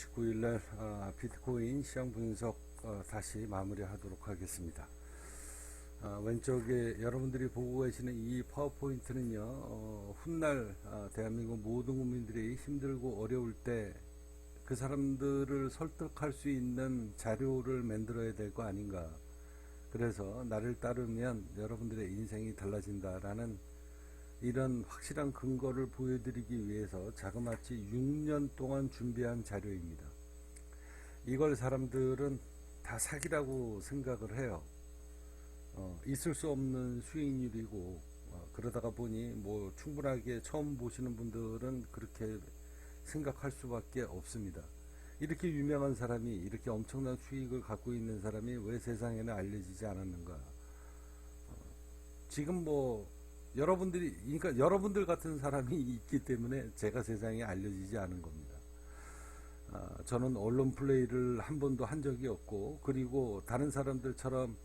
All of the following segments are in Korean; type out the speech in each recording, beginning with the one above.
29일 날 아, 비트코인 시장 분석 어, 다시 마무리하도록 하겠습니다. 아, 왼쪽에 여러분들이 보고 계시는 이 파워포인트는요, 어, 훗날 아, 대한민국 모든 국민들이 힘들고 어려울 때 그 사람들을 설득할 수 있는 자료를 만들어야 될 거 아닌가. 그래서 나를 따르면 여러분들의 인생이 달라진다라는 이런 확실한 근거를 보여드리기 위해서 자그마치 6년 동안 준비한 자료입니다. 이걸 사람들은 다 사기라고 생각을 해요. 어, 있을 수 없는 수익률이고 어, 그러다가 보니 뭐 충분하게 처음 보시는 분들은 그렇게 생각할 수밖에 없습니다. 이렇게 유명한 사람이 이렇게 엄청난 수익을 갖고 있는 사람이 왜 세상에는 알려지지 않았는가? 어, 지금 뭐 여러분들이 그러니까 여러분들 같은 사람이 있기 때문에 제가 세상에 알려지지 않은 겁니다. 아, 저는 언론 플레이를 한 번도 한 적이 없고 그리고 다른 사람들처럼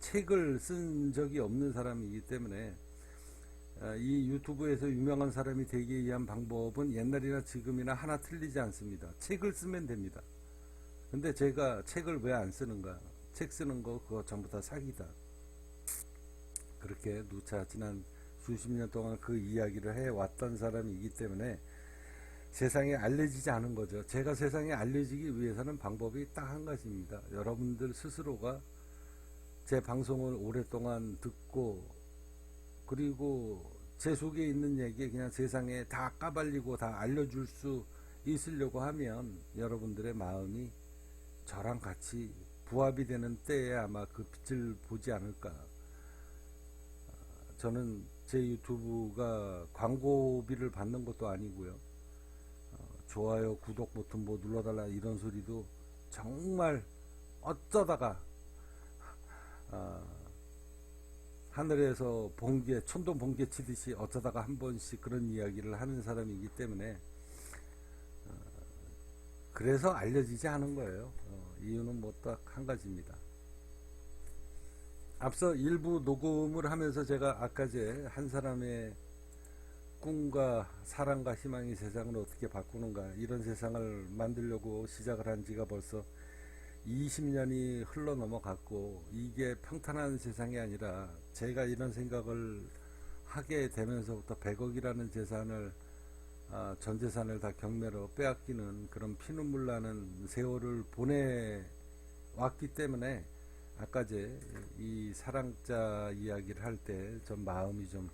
책을 쓴 적이 없는 사람이기 때문에 아, 이 유튜브에서 유명한 사람이 되기 위한 방법은 옛날이나 지금이나 하나 틀리지 않습니다. 책을 쓰면 됩니다. 근데 제가 책을 왜 안 쓰는가? 책 쓰는 거 그거 전부 다 사기다. 그렇게 누차 지난 수십 년 동안 그 이야기를 해 왔던 사람이기 때문에 세상에 알려지지 않은 거죠. 제가 세상에 알려지기 위해서는 방법이 딱 한 가지입니다. 여러분들 스스로가 제 방송을 오랫동안 듣고 그리고 제 속에 있는 얘기 그냥 세상에 다 까발리고 다 알려줄 수 있으려고 하면 여러분들의 마음이 저랑 같이 부합이 되는 때에 아마 그 빛을 보지 않을까. 저는 제 유튜브가 광고비를 받는 것도 아니고요. 어, 좋아요, 구독 버튼 뭐 눌러달라 이런 소리도 정말 어쩌다가 아, 하늘에서 번개, 천둥 번개 치듯이 어쩌다가 한 번씩 그런 이야기를 하는 사람이기 때문에 어, 그래서 알려지지 않은 거예요. 어, 이유는 뭐 딱 한 가지입니다. 앞서 일부 녹음을 하면서 제가 아까제 한 사람의 꿈과 사랑과 희망이 세상을 어떻게 바꾸는가 이런 세상을 만들려고 시작을 한 지가 벌써 20년이 흘러 넘어갔고 이게 평탄한 세상이 아니라 제가 이런 생각을 하게 되면서부터 100억이라는 재산을 아, 전 재산을 다 경매로 빼앗기는 그런 피눈물 나는 세월을 보내 왔기 때문에 아까 제이 사랑자 이야기를 할 때 좀 마음이 좀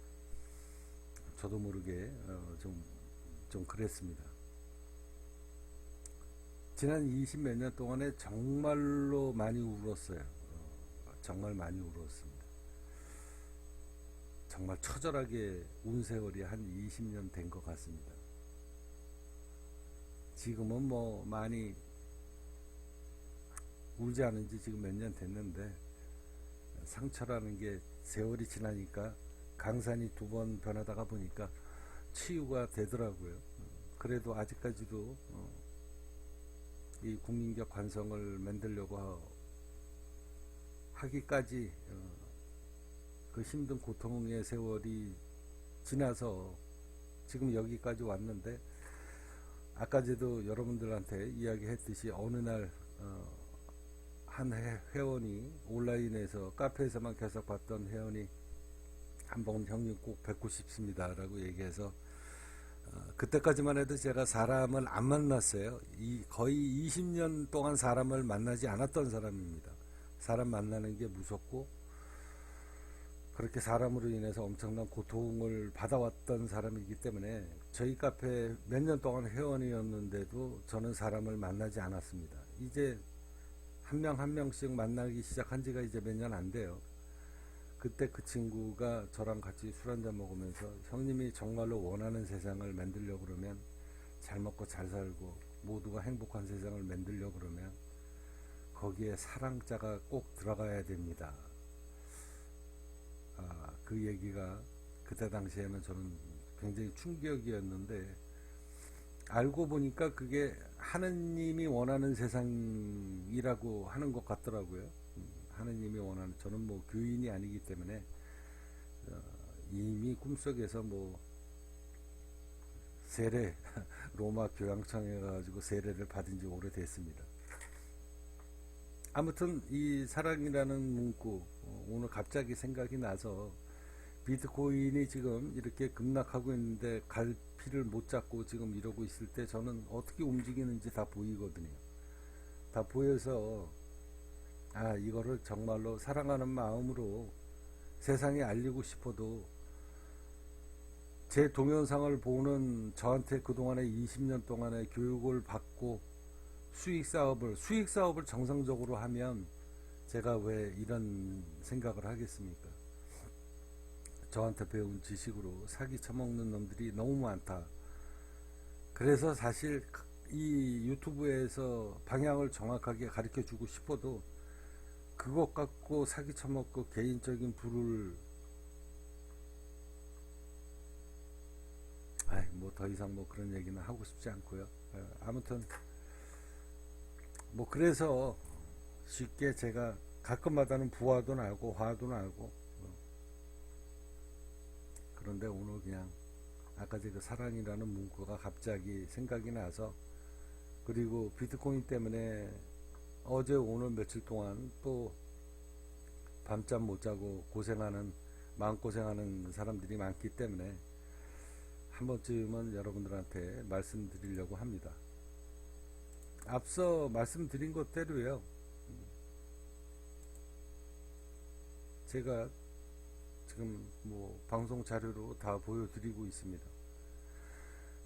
저도 모르게 어, 좀, 좀 그랬습니다. 지난 20 몇 년 동안에 정말로 많이 울었어요. 어, 정말 많이 울었습니다. 정말 처절하게 운 세월이 한 20년 된 것 같습니다. 지금은 뭐 많이 울지 않은 지 지금 몇 년 됐는데 상처라는 게 세월이 지나니까 강산이 두 번 변하다가 보니까 치유가 되더라고요. 그래도 아직까지도 어, 이 국민적 관성을 만들려고 하- 하기까지 어, 그 힘든 고통의 세월이 지나서 지금 여기까지 왔는데 아까 제도 여러분들한테 이야기했듯이 어느 날 어, 한 회, 회원이 온라인에서 카페에서만 계속 봤던 회원이 한번 형님 꼭 뵙고 싶습니다라고 얘기해서 어, 그때까지만 해도 제가 사람을 안 만났어요. 이 거의 20년 동안 사람을 만나지 않았던 사람입니다. 사람 만나는 게 무섭고 그렇게 사람으로 인해서 엄청난 고통을 받아왔던 사람이기 때문에 저희 카페 몇 년 동안 회원이었는데도 저는 사람을 만나지 않았습니다. 이제 한명한 명씩 만나기 시작한 지가 이제 몇 년 안 돼요. 그때 그 친구가 저랑 같이 술 한잔 먹으면서 형님이 정말로 원하는 세상을 만들려고 그러면 잘 먹고 잘 살고 모두가 행복한 세상을 만들려고 그러면 거기에 사랑자가 꼭 들어가야 됩니다. 아, 그 얘기가 그때 당시에는 저는 굉장히 충격이었는데 알고 보니까 그게 하느님이 원하는 세상이라고 하는 것 같더라고요. 음, 하느님이 원하는 저는 뭐 교인이 아니기 때문에 어, 이미 꿈속에서 뭐 세례 로마 교양청에 가지고 세례를 받은 지 오래됐습니다. 아무튼 이 사랑이라는 문구 어, 오늘 갑자기 생각이 나서 비트코인이 지금 이렇게 급락하고 있는데 갈피를 못 잡고 지금 이러고 있을 때 저는 어떻게 움직이는지 다 보이거든요. 다 보여서 아 이거를 정말로 사랑하는 마음으로 세상에 알리고 싶어도 제 동영상을 보는 저한테 그동안에 20년 동안의 교육을 받고 수익 사업을 수익 사업을 정상적으로 하면 제가 왜 이런 생각을 하겠습니까? 저한테 배운 지식으로 사기 쳐먹는 놈들이 너무 많다. 그래서 사실 이 유튜브에서 방향을 정확하게 가르쳐 주고 싶어도 그것 갖고 사기 쳐먹고 개인적인 부를 아이 뭐 더 이상 뭐 그런 얘기는 하고 싶지 않고요. 예, 아무튼 뭐 그래서 쉽게 제가 가끔마다는 부화도 나고 화도 나고 어. 그런데 오늘 그냥 아까 제그 사랑이라는 문구가 갑자기 생각이 나서 그리고 비트코인 때문에 어제 오늘 며칠 동안 또 밤잠 못 자고 고생하는 마음고생하는 사람들이 많기 때문에 한 번쯤은 여러분들한테 말씀드리려고 합니다. 앞서 말씀드린 것대로요. 제가 지금 뭐 방송 자료로 다 보여드리고 있습니다.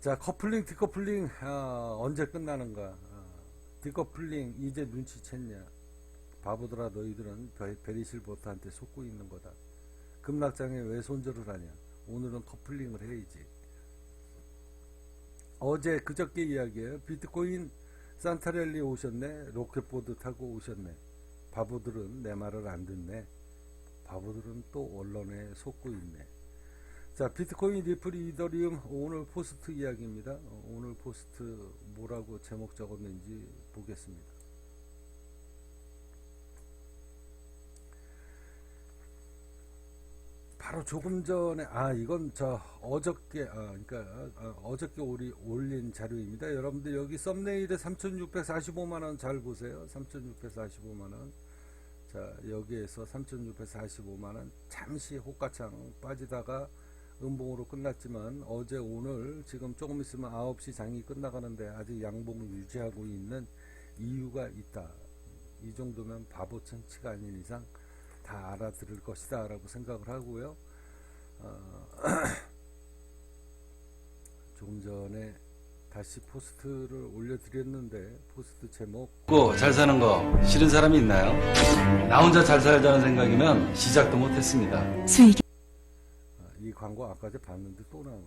자, 커플링, 디커플링 아, 언제 끝나는가? 아, 디커플링 이제 눈치챘냐? 바보들아 너희들은 베- 베리실버트한테 속고 있는 거다. 급락장에 왜 손절을 하냐? 오늘은 커플링을 해야지. 어제 그저께 이야기예요. 비트코인 산타렐리 오셨네. 로켓보드 타고 오셨네. 바보들은 내 말을 안 듣네. 바보들은 또 언론에 속고 있네. 자, 비트코인, 리플, 이더리움 오늘 포스트 이야기입니다. 어, 오늘 포스트 뭐라고 제목 적었는지 보겠습니다. 바로 조금 전에 아 이건 저 어저께 아 그러니까 아, 어저께 우리 올린 자료입니다. 여러분들 여기 썸네일에 3,645만 원 잘 보세요. 3,645만 원. 자 여기에서 3,645만 원 잠시 호가창 빠지다가 음봉으로 끝났지만 어제 오늘 지금 조금 있으면 9시 장이 끝나가는데 아직 양봉을 유지하고 있는 이유가 있다. 이 정도면 바보 천치가 아닌 이상 다 알아들을 것이다 라고 생각을 하고요. 어, 조금 전에 다시 포스트를 올려드렸는데 포스트 제목 잘 사는 거 싫은 사람이 있나요? 나 혼자 잘 살자는 생각이면 시작도 못했습니다. 수익 아, 이 광고 아까 전 봤는데 또 나오네.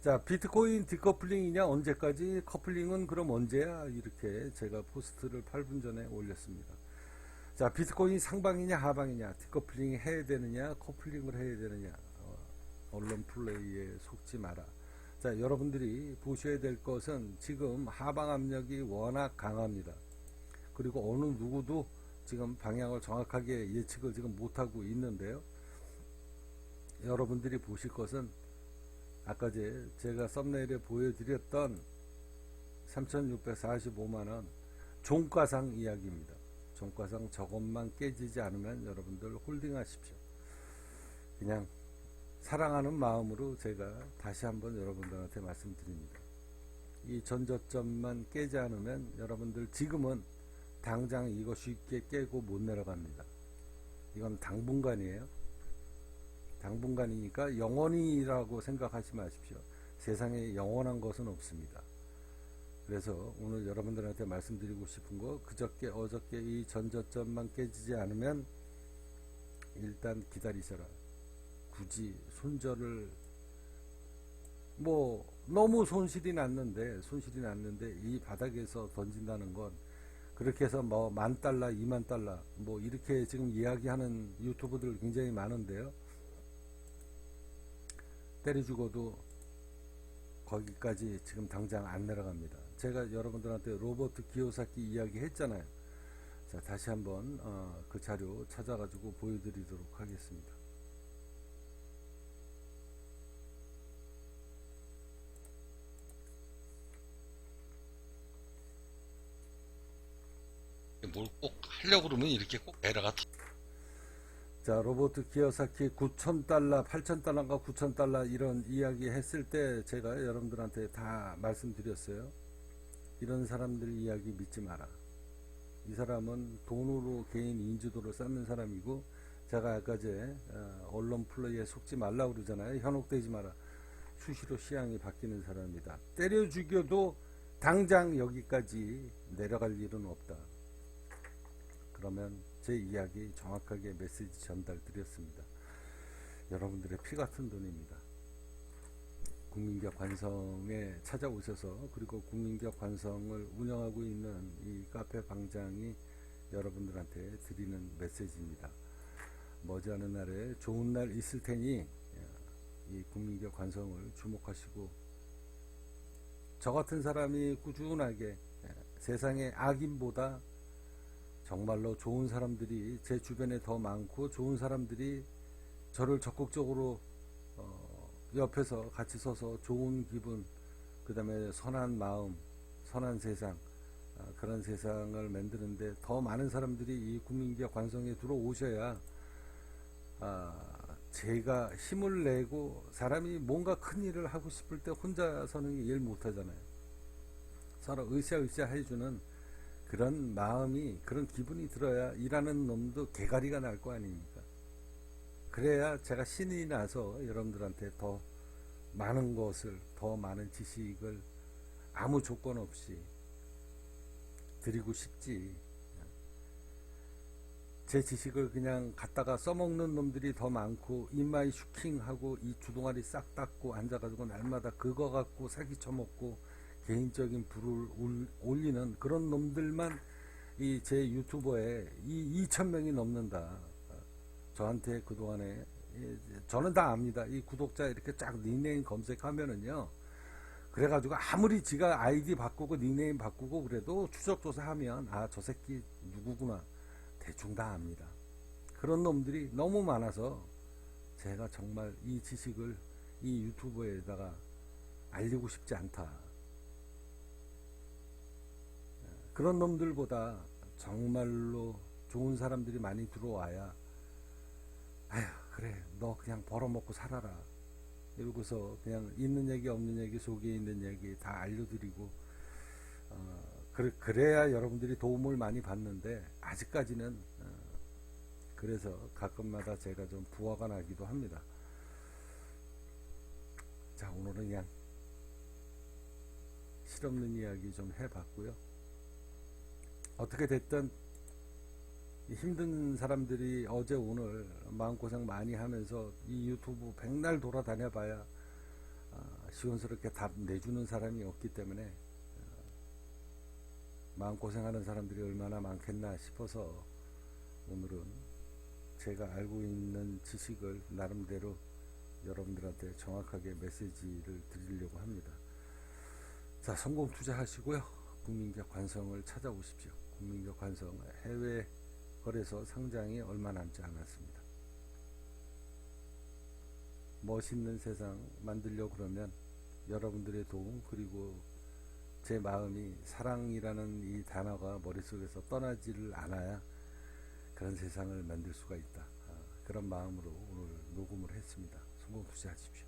자, 비트코인 디커플링이냐 언제까지? 커플링은 그럼 언제야? 이렇게 제가 포스트를 8분 전에 올렸습니다. 자, 비트코인 상방이냐 하방이냐? 디커플링 해야 되느냐? 커플링을 해야 되느냐? 어, 언론 플레이에 속지 마라. 자, 여러분들이 보셔야 될 것은 지금 하방 압력이 워낙 강합니다. 그리고 어느 누구도 지금 방향을 정확하게 예측을 지금 못하고 있는데요. 여러분들이 보실 것은 아까 제 제가 썸네일에 보여드렸던 3,645만원 종가상 이야기입니다. 종가상 저것만 깨지지 않으면 여러분들 홀딩하십시오. 그냥 사랑하는 마음으로 제가 다시 한번 여러분들한테 말씀드립니다. 이 전저점만 깨지 않으면 여러분들 지금은 당장 이거 쉽게 깨고 못 내려갑니다. 이건 당분간이에요. 당분간이니까 영원이라고 생각하지 마십시오. 세상에 영원한 것은 없습니다. 그래서 오늘 여러분들한테 말씀드리고 싶은 거 그저께 어저께 이 전저점만 깨지지 않으면 일단 기다리셔라. 굳이 손절을 뭐 너무 손실이 났는데 손실이 났는데 이 바닥에서 던진다는 건 그렇게 해서 뭐 만 달러, 이만 달러 뭐 이렇게 지금 이야기하는 유튜브들 굉장히 많은데요. 때려 죽어도 거기까지 지금 당장 안 내려갑니다. 제가 여러분들한테 로버트 기요사키 이야기 했잖아요. 자, 다시 한번 어, 그 자료 찾아가지고 보여드리도록 하겠습니다. 뭘 꼭 하려고 그러면 이렇게 꼭 에러가 터- 자, 로버트 키어사키 9,000달러, 8,000달러인가 9,000달러 이런 이야기 했을 때 제가 여러분들한테 다 말씀드렸어요. 이런 사람들 이야기 믿지 마라. 이 사람은 돈으로 개인 인지도를 쌓는 사람이고 제가 아까 제 어, 언론 플레이에 속지 말라 그러잖아요. 현혹되지 마라. 수시로 시향이 바뀌는 사람이다. 때려 죽여도 당장 여기까지 내려갈 일은 없다. 그러면 제 이야기 정확하게 메시지 전달 드렸습니다. 여러분들의 피 같은 돈입니다. 국민격 관성에 찾아오셔서 그리고 국민격 관성을 운영하고 있는 이 카페 방장이 여러분들한테 드리는 메시지입니다. 머지않은 날에 좋은 날 있을 테니 이 국민격 관성을 주목하시고 저 같은 사람이 꾸준하게 세상의 악인보다 정말로 좋은 사람들이 제 주변에 더 많고 좋은 사람들이 저를 적극적으로 어, 옆에서 같이 서서 좋은 기분 그 다음에 선한 마음 선한 세상 아, 그런 세상을 만드는데 더 많은 사람들이 이 국민기업 관성에 들어오셔야 아, 제가 힘을 내고 사람이 뭔가 큰 일을 하고 싶을 때 혼자서는 일 못하잖아요. 서로 으쌰으쌰 해주는 그런 마음이 그런 기분이 들어야 일하는 놈도 개가리가 날 거 아닙니까? 그래야 제가 신이 나서 여러분들한테 더 많은 것을 더 많은 지식을 아무 조건 없이 드리고 싶지. 제 지식을 그냥 갖다가 써먹는 놈들이 더 많고 입마이 슈킹하고 이 주둥아리 싹 닦고 앉아가지고 날마다 그거 갖고 사기 쳐먹고 개인적인 올- 올리는 그런 놈들만 이 제 유튜버에 이 2천 명이 넘는다. 저한테 그동안에 예, 저는 다 압니다. 이 구독자 이렇게 쫙 닉네임 검색하면은요. 그래가지고 아무리 지가 아이디 바꾸고 닉네임 바꾸고 그래도 추적 조사하면 아 저 새끼 누구구나 대충 다 압니다. 그런 놈들이 너무 많아서 제가 정말 이 지식을 이 유튜브에다가 알리고 싶지 않다. 그런 놈들보다 정말로 좋은 사람들이 많이 들어와야 아휴 그래 너 그냥 벌어먹고 살아라. 이러고서 그냥 있는 얘기 없는 얘기 속에 있는 얘기 다 알려드리고 어, 그래, 그래야 여러분들이 도움을 많이 받는데 아직까지는 어, 그래서 가끔마다 제가 좀 부화가 나기도 합니다. 자 오늘은 그냥 실없는 이야기 좀 해봤고요 어떻게 됐든 이 힘든 사람들이 어제 오늘 마음고생 많이 하면서 이 유튜브 백날 돌아다녀 봐야 아, 시원스럽게 답 내주는 사람이 없기 때문에 어, 마음고생하는 사람들이 얼마나 많겠나 싶어서 오늘은 제가 알고 있는 지식을 나름대로 여러분들한테 정확하게 메시지를 드리려고 합니다. 자, 성공 투자하시고요. 국민적 관성을 찾아오십시오. 국민적 관성 해외 거래소 상장이 얼마 남지 않았습니다. 멋있는 세상 만들려 그러면 여러분들의 도움 그리고 제 마음이 사랑이라는 이 단어가 머릿속에서 떠나지를 않아야 그런 세상을 만들 수가 있다. 아, 그런 마음으로 오늘 녹음을 했습니다. 성공 투자하십시오.